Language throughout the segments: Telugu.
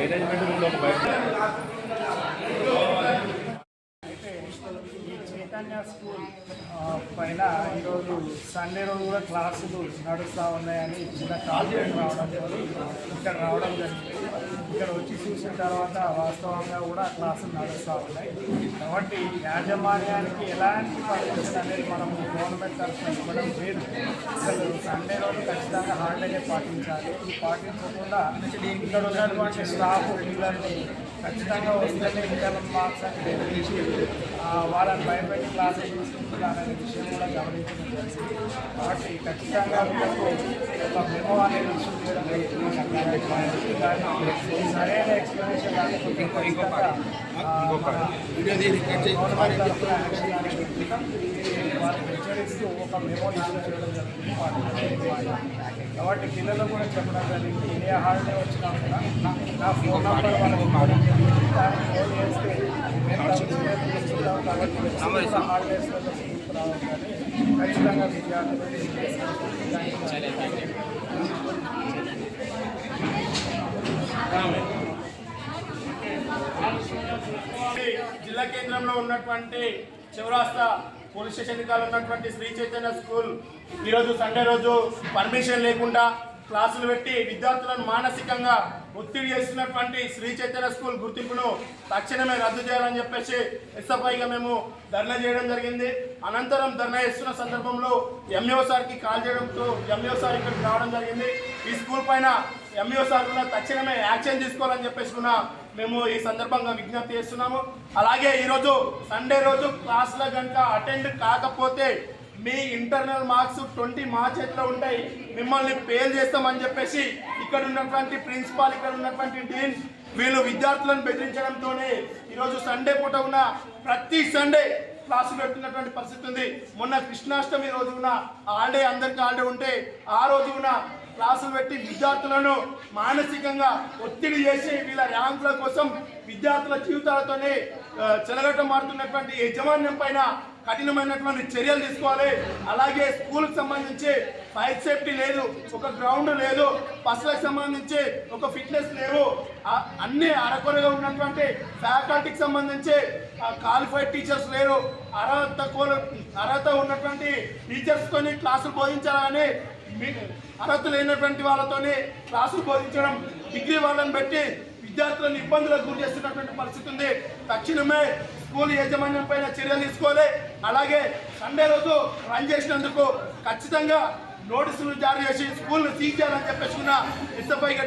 మేనేజ్మెంట్ రూమ్లో బయట. చైతన్య స్కూల్ పైన ఈరోజు సండే రోజు కూడా క్లాసులు నడుస్తూ ఉన్నాయని చిన్న కాల్ రావడం ఇక్కడ రావడం జరిగింది. ఇక్కడ వచ్చి చూసిన తర్వాత వాస్తవంగా కూడా క్లాసులు నడుస్తూ ఉన్నాయి. కాబట్టి యాజమాన్యానికి ఎలాంటి పరిస్థితులు అనేది మనం గవర్నమెంట్ తరఫున ఇవ్వడం లేదు. అసలు సండే రోజు ఖచ్చితంగా హాలిడేనే పాటించాలి. పాటించకుండా ఇక్కడ ఉన్నటువంటి స్టాఫ్ పిల్లల్ని ఖచ్చితంగా వస్తేనే ఇంటర్నల్ మార్క్స్ అని బెదిరించి ఆ, వాళ్ళని భయపెట్టి క్లాసెస్ తీసుకుంటున్నారనే విషయం కూడా గమనించడం జరిగింది. కాబట్టి ఖచ్చితంగా వీళ్ళకు ఒక మెమో అనేది ఇష్యూ చేయడం జరుగుతుంది. దాన్ని సరైన ఎక్స్ప్లెనేషన్ లేకపోతే ఖచ్చితంగా, ఆ, మన గవర్నమెంట్ తరఫున యాక్షన్ అనేది తీసుకుంటాం. ఇది వాళ్ళని హెచ్చరిస్తూ ఒక మెమో ఇష్యూ చేయడం కాబట్టి పిల్లలు కూడా చెప్పడం జరిగింది. ఏ హాలిడే వచ్చినా కూడా నా- నా ఫోన్ నెంబర్ వాళ్ళకి జరిగింది ఫోన్ చేస్తే మేము తీసుకుంటాం కాబట్టి హాలిడేస్లో ఖచ్చితంగా విద్యార్థులు జిల్లా కేంద్రంలో ఉన్నటువంటి చౌరాస్తా పోలీస్ స్టేషన్ ఎన్నికలు ఉన్నటువంటి శ్రీ చైతన్య స్కూల్ ఈరోజు సండే రోజు పర్మిషన్ లేకుండా క్లాసులు పెట్టి విద్యార్థులను మానసికంగా ఒత్తిడి చేస్తున్నటువంటి శ్రీ చైతన్య స్కూల్ గుర్తింపును తక్షణమే రద్దు చేయాలని చెప్పేసి ఎస్ఎఫ్ఐగా మేము ధర్నా చేయడం జరిగింది. అనంతరం ధర్నా చేస్తున్న సందర్భంలో ఎంఈఓ సార్కి కాల్ చేయడంతో ఎంఈఓ సార్ ఇక్కడికి రావడం జరిగింది. ఈ స్కూల్ పైన ఎంఈఓ సార్ కూడా తక్షణమే యాక్షన్ తీసుకోవాలని చెప్పేసి కూడా మేము ఈ సందర్భంగా విజ్ఞప్తి చేస్తున్నాము. అలాగే ఈరోజు సండే రోజు క్లాసుల కనుక అటెండ్ కాకపోతే మీ ఇంటర్నల్ మార్క్స్ ట్వంటీ మా చేతిలో ఉంటాయి. మిమ్మల్ని ఫెయిల్ చేస్తామని చెప్పేసి ఇక్కడ ఉన్నటువంటి ప్రిన్సిపాల్ ఇక్కడ ఉన్నటువంటి డీన్ వీళ్ళు విద్యార్థులను బెదిరించడంతోనే ఈరోజు సండే పూట ఉన్న ప్రతి సండే క్లాసులు పెడుతున్నటువంటి పరిస్థితి ఉంది. మొన్న కృష్ణాష్టమి రోజున ఆల్డే అందరికీ ఆల్డే ఉంటే ఆ రోజున క్లాసులు పెట్టి విద్యార్థులను మానసికంగా ఒత్తిడి చేసి వీళ్ళ ర్యాంకుల కోసం విద్యార్థుల జీవితాలతోనే చెలగటం మారుతున్నటువంటి యజమాన్యం పైన కఠినమైనటువంటి చర్యలు తీసుకోవాలి. అలాగే స్కూల్కి సంబంధించి ఫైర్ సేఫ్టీ లేదు ఒక గ్రౌండ్ లేదు బస్సులకు సంబంధించి ఒక ఫిట్నెస్ లేవు. అన్నీ అన్ని అరకొరగా ఉన్నటువంటి ఫ్యాకల్టీకి సంబంధించి క్వాలిఫైడ్ టీచర్స్ లేరు. అర్హత కోల అర్హత ఉన్నటువంటి టీచర్స్తోని క్లాసులు బోధించాలని మీ- అర్హత లేనటువంటి వాళ్ళతోని క్లాసులు బోధించడం డిగ్రీ వాళ్ళని పెట్టి విద్యార్థులను ఇబ్బందులకు గురి చేస్తున్నటువంటి పరిస్థితి ఉంది. తక్షణమే స్కూల్ యాజమాన్యం పైన చర్యలు తీసుకోవాలి. అలాగే సండే రోజు రన్ చేసినందుకు ఖచ్చితంగా నోటీసులు జారీ చేసి స్కూల్ను సీజ్ చేయాలని చెప్పేసి కూడా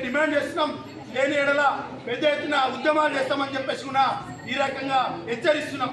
డిమాండ్ చేస్తున్నాం. లేని ఎడల పెద్ద ఎత్తున ఉద్యమాలు చేస్తామని చెప్పేసి కూడా ఈ రకంగా హెచ్చరిస్తున్నాం.